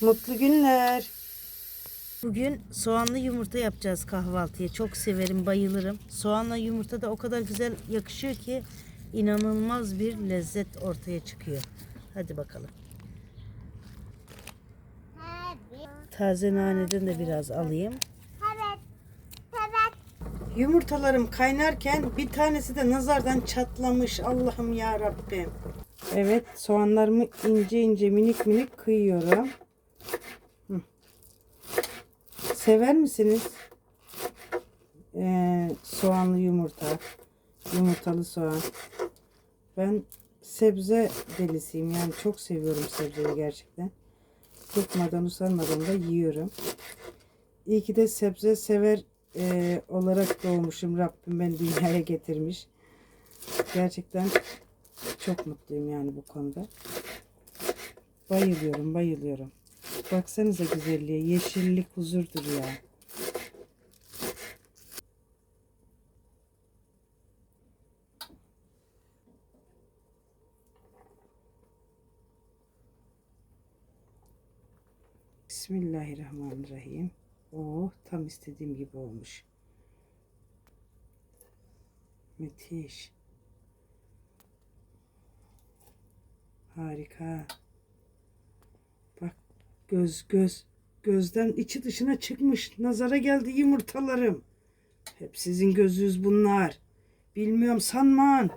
Mutlu günler. Bugün soğanlı yumurta yapacağız kahvaltıya. Çok severim, bayılırım. Soğanla yumurta da o kadar güzel yakışıyor ki inanılmaz bir lezzet ortaya çıkıyor. Hadi bakalım. Taze naneden de biraz alayım. Yumurtalarım kaynarken bir tanesi de nazardan çatlamış. Allah'ım ya Rabbim. Evet soğanlarımı ince ince minik minik kıyıyorum. Sever misiniz? Ee, soğanlı yumurta. Yumurtalı soğan. Ben sebze delisiyim. Yani çok seviyorum sebzeyi gerçekten. Bıkmadan usanmadan da yiyorum. İyi ki de sebze sever e, olarak doğmuşum. Rabbim beni dünyaya getirmiş. Gerçekten çok mutluyum yani bu konuda. Bayılıyorum, bayılıyorum. Baksanıza güzelliğe. Yeşillik huzurdur ya. Bismillahirrahmanirrahim. Oh tam istediğim gibi olmuş. Müthiş. Harika. Göz göz gözden içi dışına çıkmış. Nazara geldi yumurtalarım. Hep sizin gözünüz bunlar. Bilmiyorum sanman.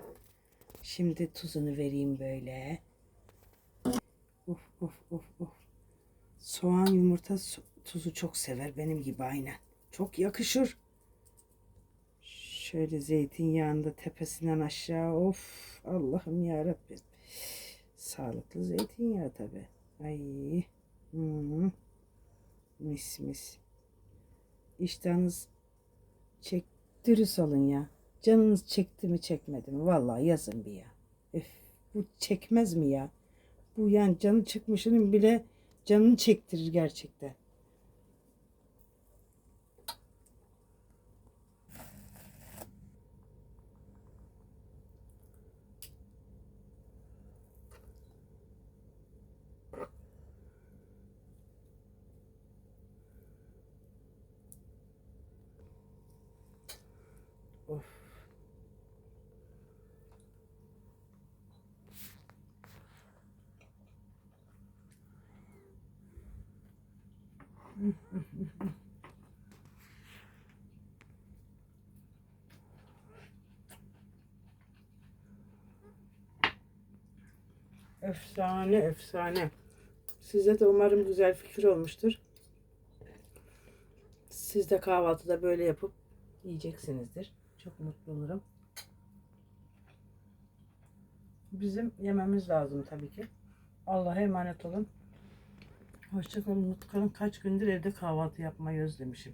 Şimdi tuzunu vereyim böyle. Of of of of. Soğan yumurta tuzu çok sever benim gibi aynen. Çok yakışır. Şöyle zeytinyağında tepesinden aşağı of Allah'ım ya Rabbim. Sağlıklı zeytinyağı tabi. Ay. Mis mis. İştahınız çek dürüst olun ya. Canınız çekti mi çekmedi mi? Vallahi yazın bir ya. Öf, bu çekmez mi ya? Bu yani canı çıkmışının bile canını çektirir gerçekten. Of. Efsane efsane. Size de umarım güzel fikir olmuştur. Siz de kahvaltıda böyle yapıp yiyeceksinizdir. Çok mutlu olurum. Bizim yememiz lazım tabii ki. Allah'a emanet olun. Hoşçakalın, mutlu kalın. Kaç gündür evde kahvaltı yapmayı özlemişim.